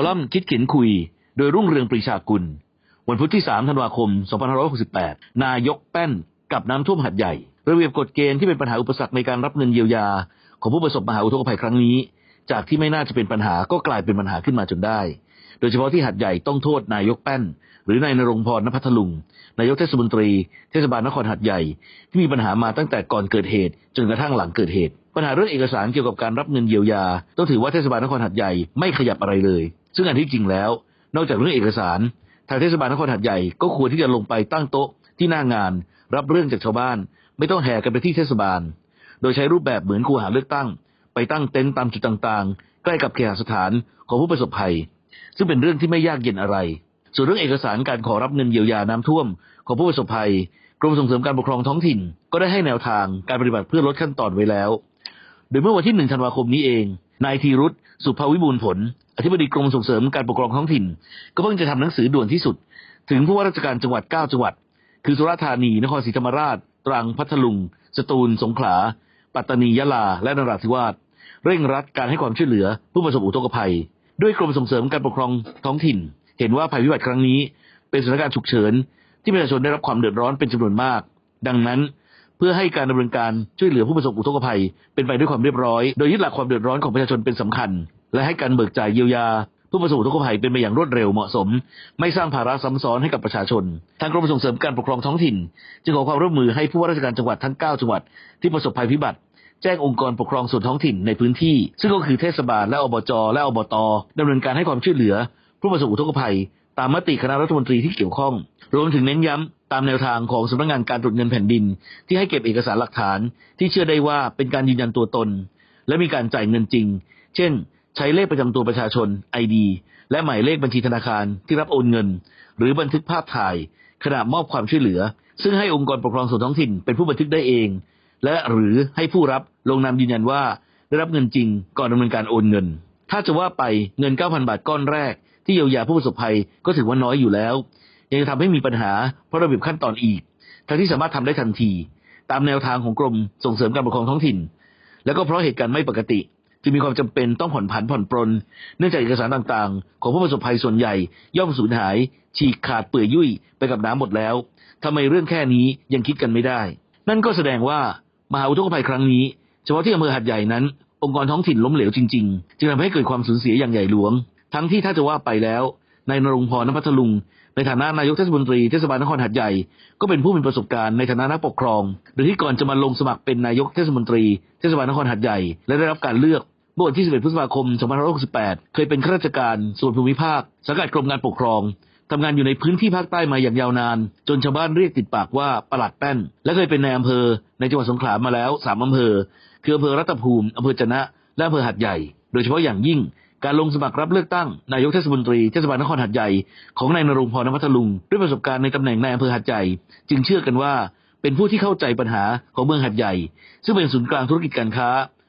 คอลัมน์คิดเขียนคุย โดยรุ่งเรืองปรีชากุล วันพุธที่ 3 ธันวาคม 2568 นายกแป้นกับน้ำท่วมหัดใหญ่ ระเบียบกฎเกณฑ์ที่เป็นปัญหาอุปสรรคในการรับเงินเยียวยา ของผู้ประสบมหาอุทกภัยครั้งนี้ จากที่ไม่น่าจะเป็นปัญหาก็กลายเป็นปัญหาขึ้นมาจนได้ โดยเฉพาะที่หัดใหญ่ต้องโทษนายกแป้น หรือนายนรงพรณพัทลุง นายกเทศมนตรี เทศบาลนครหัดใหญ่ ที่มีปัญหามาตั้งแต่ก่อนเกิดเหตุ จนกระทั่งหลังเกิดเหตุปัญหาเรื่องเอกสารเกี่ยวกับการรับเงินเยียวยา ต้องถือว่าเทศบาลนครหัดใหญ่ไม่ขยับอะไรเลย ซึ่งอันที่จริงแล้ว นอกจากเรื่องเอกสาร ทางเทศบาลนครหัดใหญ่ก็ควรที่จะลงไปตั้งโต๊ะที่หน้างาน รับเรื่องจากชาวบ้าน ไม่ต้องแห่กันไปที่เทศบาล โดยใช้รูปแบบเหมือนคูหาเลือกตั้ง ไปตั้งเต็นท์ตามจุดต่างๆ ใกล้กับเคหสถานของผู้ประสบภัย ซึ่งเป็นเรื่องที่ไม่ยากเย็นอะไร ส่วนเรื่องเอกสารการขอรับเงินเยียวยาน้ำท่วม ของผู้ประสบภัย กรมส่งเสริมการปกครองท้องถิ่น ก็ได้ให้แนวทางการปฏิบัติเพื่อลดขั้นตอนไว้แล้ว โดยเมื่อวันที่หนึ่งธันวาคมนี้เอง นายธีรุธสุภาวิบูลย์ผล อธิบดีกรมส่งเสริมการปกครองท้องถิ่น ก็เพิ่งจะทำหนังสือด่วนที่สุด ถึงผู้ว่าราชการจังหวัด 9 จังหวัด คือสุราษฎร์ธานี นครศรีธรรมราช ตรัง พัทลุง สตูล สงขลา ปัตตานี ยะลา และนราธิวาส เร่งรัดการให้ความช่วยเหลือ ผู้ประสบอุทกภัย ด้วยกรมส่งเสริมการปกครองท้องถิ่น เห็นว่าภัยพิบัติครั้งนี้ เป็นสถานการณ์ฉุกเฉินที่ประชาชนได้รับความเดือดร้อนเป็นจำนวนมาก ดังนั้น เพื่อให้การดำเนินการช่วยเหลือผู้ประสบอุทกภัย เป็นไปด้วยความเรียบร้อย โดยยึดหลักความเดือดร้อนของประชาชนเป็นสำคัญ และให้การเบิกจ่ายเยียวยาผู้ประสบอุทกภัยเป็นไปอย่างรวดเร็วเหมาะสม ไม่สร้างภาระซ้ำซ้อนให้กับประชาชน ทางกรมส่งเสริมการปกครองท้องถิ่น จึงขอความร่วมมือให้ผู้ว่าราชการจังหวัดทั้ง 9 จังหวัดที่ประสบภัยพิบัติแจ้งองค์กรปกครองส่วนท้องถิ่นในพื้นที่ ซึ่งก็คือเทศบาลและอบจ และอบตดำเนินการให้ความช่วยเหลือ ผู้ประสบอุทกภัย ตามมติคณะรัฐมนตรีที่เกี่ยวข้อง รวมถึงเน้นย้ำ ตามแนวทางของสำนักงานการตรวจเงินแผ่นดิน ที่ให้เก็บเอกสารหลักฐานที่เชื่อได้ว่าเป็นการยืนยันตัวตน และมีการจ่ายเงินจริง เช่น ใช้เลขประจำตัวประชาชน ID และหมายเลขบัญชีธนาคารที่รับโอนเงิน หรือบันทึกภาพถ่าย ขณะมอบความช่วยเหลือ ซึ่งให้องค์กรปกครองส่วนท้องถิ่นเป็นผู้บันทึกได้เอง และหรือให้ผู้รับลงนามยืนยันว่าได้รับเงินจริงก่อนดำเนินการโอนเงิน ถ้าจะว่าไปเงิน 9,000 บาทก้อนแรก ที่เยียวยาผู้ประสบภัยก็ถือว่าน้อยอยู่แล้ว ยังจะทำให้มีปัญหาเพราะระเบียบขั้นตอนอีก ทั้งที่สามารถทำได้ทันที ตามแนวทางของกรมส่งเสริมการปกครองท้องถิ่น แล้วก็เพราะเหตุการณ์ไม่ปกติ จึงมีความจำเป็นต้องผ่อนผันผ่อนปรน เนื่องจากเอกสารต่างๆ ของผู้ประสบภัยส่วนใหญ่ ย่อมสูญหาย ฉีกขาดเปื่อยยุ่ยไปกับน้ำหมดแล้วทำไมเรื่องแค่นี้ยังคิดกันไม่ได้ นั่นก็แสดงว่ามหาอุทกภัยครั้งนี้เฉพาะที่อำเภอหัดใหญ่นั้น องค์กรท้องถิ่นล้มเหลวจริง ๆ จึงทำให้เกิดความสูญเสียอย่างใหญ่หลวง ทั้งที่ถ้าจะว่าไปแล้ว นายนรงพรณพัทลุง ในฐานะนายกเทศมนตรีเทศบาลนครหัดใหญ่ ก็เป็นผู้มีประสบการณ์ในฐานะนักปกครองหรือที่ก่อนจะมาลงสมัครเป็นนายกเทศมนตรีเทศบาลนครหัดใหญ่ และได้รับการเลือกเมื่อวันที่ 11 พฤษภาคม 2568 เคยเป็นข้าราชการส่วนภูมิภาคสังกัดกรมการปกครองทำงานอยู่ในพื้นที่ภาคใต้มาอย่างยาวนาน จนชาวบ้านเรียกติดปากว่าประหลัดแป้น และเคยเป็นนายอำเภอ ในจังหวัดสงขลามาแล้วสามอำเภอ คืออำเภอรัตภูมิอำเภอจนะ และอำเภอหัดใหญ่ โดยเฉพาะอย่างยิ่ง การลงสมัครรับเลือกตั้งนายกเทศมนตรีเทศบาลนครหัดใหญ่ของนายนรงพรณพัทลุง ด้วยประสบการณ์ในตำแหน่งนายอำเภอหัดใหญ่ จึงเชื่อกันว่า เป็นผู้ที่เข้าใจปัญหาของเมืองหัดใหญ่ ซึ่งเป็นศูนย์กลางธุรกิจการค้า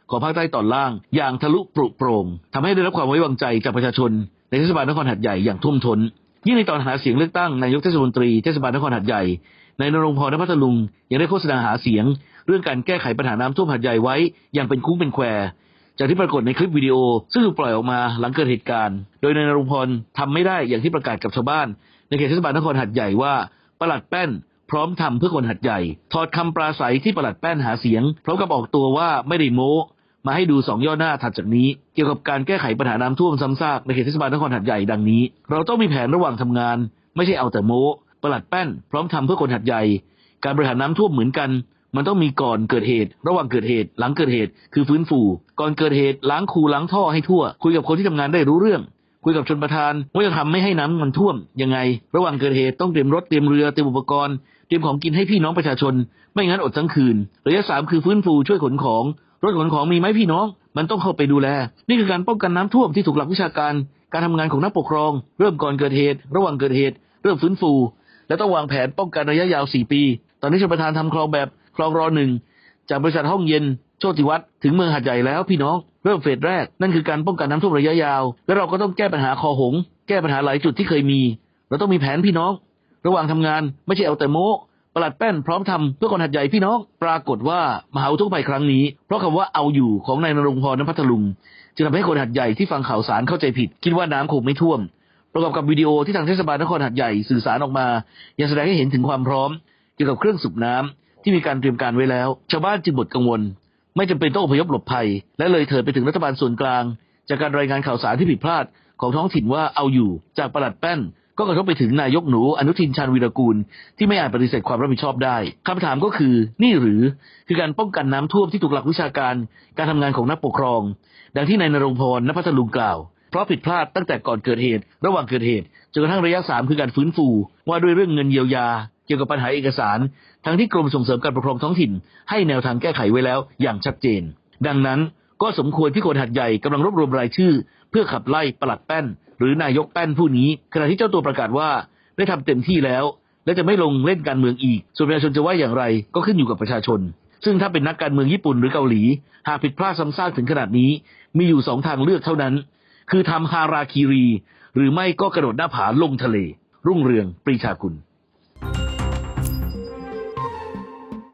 ของภาคใต้ตอนล่าง อย่างทะลุปรุโปร่งทำให้ได้รับความไว้วางใจจากประชาชน ในเทศบาลนครหัดใหญ่อย่างท่วมท้นยิ่งในตอนหาเสียงเลือกตั้งนายกเทศมนตรีเทศบาลนครหัดใหญ่นายนรงพรณพัทลุงยังได้โฆษณาหาเสียง เรื่องการแก้ไขปัญหาน้ำท่วมหัดใหญ่ไว้อย่างเป็นคุ้งเป็นแคว จากที่ปรากฏในคลิปวิดีโอ ซึ่งถูกปล่อยออกมาหลังเกิดเหตุการณ์ โดยนายนรงค์พรทำไม่ได้อย่างที่ประกาศกับชาวบ้าน ในเขตเทศบาลนครหัดใหญ่ว่าประหลัดแป้นพร้อมทำเพื่อคนหัดใหญ่ ถอดคำปราศัยที่ประหลัดแป้นหาเสียงพร้อมกับออกตัวว่าไม่ได้โม้มาให้ดูสองย่อหน้าถัดจากนี้ เกี่ยวกับการแก้ไขปัญหาน้ำท่วมซ้ำซากในเขตเทศบาลนครหัดใหญ่ดังนี้ เราต้องมีแผนระหว่างทำงาน ไม่ใช่เอาแต่โม้ประหลัดแป้น พร้อมทำเพื่อคนหัดใหญ่ การบริหารน้ำท่วมเหมือนกัน มันต้องมีก่อนเกิดเหตุ ระหว่างเกิดเหตุ หลังเกิดเหตุ คือฟื้นฟู ก่อนเกิดเหตุล้างคูล้างท่อให้ทั่ว คุยกับคนที่ทำงานได้รู้เรื่อง คุยกับชนประธานว่าจะทำไม่ให้น้ำมันท่วมยังไง ระหว่างเกิดเหตุต้องเตรียมรถเตรียมเรือเตรียมอุปกรณ์เตรียมของกินให้พี่น้องประชาชน ไม่งั้นอดทั้งคืนระยะสามคือฟื้นฟูช่วยขนของรถขนของมีไหมพี่น้อง มันต้องเข้าไปดูแล นี่คือการป้องกันน้ำท่วมที่ถูกหลักวิชาการ การทำงานของนักปกครอง เริ่มก่อนเกิดเหตุ ระหว่างเกิดเหตุ เริ่มฟื้นฟู และต้องวางแผนป้องกันระยะยาว 4 ปี ตอนนี้ชลประทานทำคลองแบบ คลองรอหนึ่งจากบริษัทห้องเย็นโชติวัฒน์ถึงเมืองหัดใหญ่แล้วพี่น้องเริ่มเฟสแรก นั่นคือการป้องกันน้ำท่วมระยะยาว และเราก็ต้องแก้ปัญหาคอหง แก้ปัญหาหลายจุดที่เคยมี เราต้องมีแผนพี่น้อง ระหว่างทำงานไม่ใช่เอาแต่โม้ประหลัดแป้นพร้อมทำเพื่อคนหัดใหญ่พี่น้อง ปรากฏว่ามหาอุทกภัยครั้งนี้ เพราะคำว่าเอาอยู่ของนายนรงพรนพัทลุงจึงทำให้คนหัดใหญ่ที่ฟังข่าวสารเข้าใจผิด คิดว่าน้ำคงไม่ท่วม ประกอบกับวิดีโอที่ทางเทศบาลนครหัดใหญ่สื่อสารออกมา ยังแสดงให้เห็นถึงความพร้อม เกี่ยวกับเครื่องสูบน้ำ ที่มีการเตรียมการไว้แล้ว ชาวบ้านจึงหมดกังวล ไม่จำเป็นต้องอพยพหลบภัย และเลยเถิดไปถึงรัฐบาลส่วนกลาง จากการรายงานข่าวสารที่ผิดพลาดของท้องถิ่นว่าเอาอยู่จากประหลัดแป้น ก็กระทบไปถึงนายกหนูอนุทินชาญวีรกูล ที่ไม่อาจปฏิเสธความรับผิดชอบได้คำถามก็คือนี่หรือคือการป้องกันน้ำท่วมที่ถูกหลักวิชาการ การทำงานของนักปกครอง ดังที่นายนรงพรนพัทลุงกล่าวเพราะผิดพลาดตั้งแต่ก่อนเกิดเหตุ ระหว่างเกิดเหตุจนกระทั่งระยะสามคือการฟื้นฟู ว่าด้วยเรื่องเงินเยียวยา กี่ยวกับปัญหาเอกสาร ทั้งที่กรมส่งเสริมการปกครองท้องถิ่น ให้แนวทางแก้ไขไว้แล้วอย่างชัดเจน ดังนั้นก็สมควรที่คนหัดใหญ่กำลังรวบรวมรายชื่อ เพื่อขับไล่ปลัดแป้น หรือนายกแป้นผู้นี้ ขณะที่เจ้าตัวประกาศว่าได้ทำเต็มที่แล้ว และจะไม่ลงเล่นการเมืองอีก ส่วนประชาชนจะว่าอย่างไรก็ขึ้นอยู่กับประชาชน ซึ่งถ้าเป็นนักการเมืองญี่ปุ่นหรือเกาหลี หากผิดพลาดซ้ำซากถึงขนาดนี้ มีอยู่สองทางเลือกเท่านั้น คือทำฮาราคีรี หรือไม่ก็กระโดดหน้าผาลงทะเล รุ่งเรืองปรีชากุล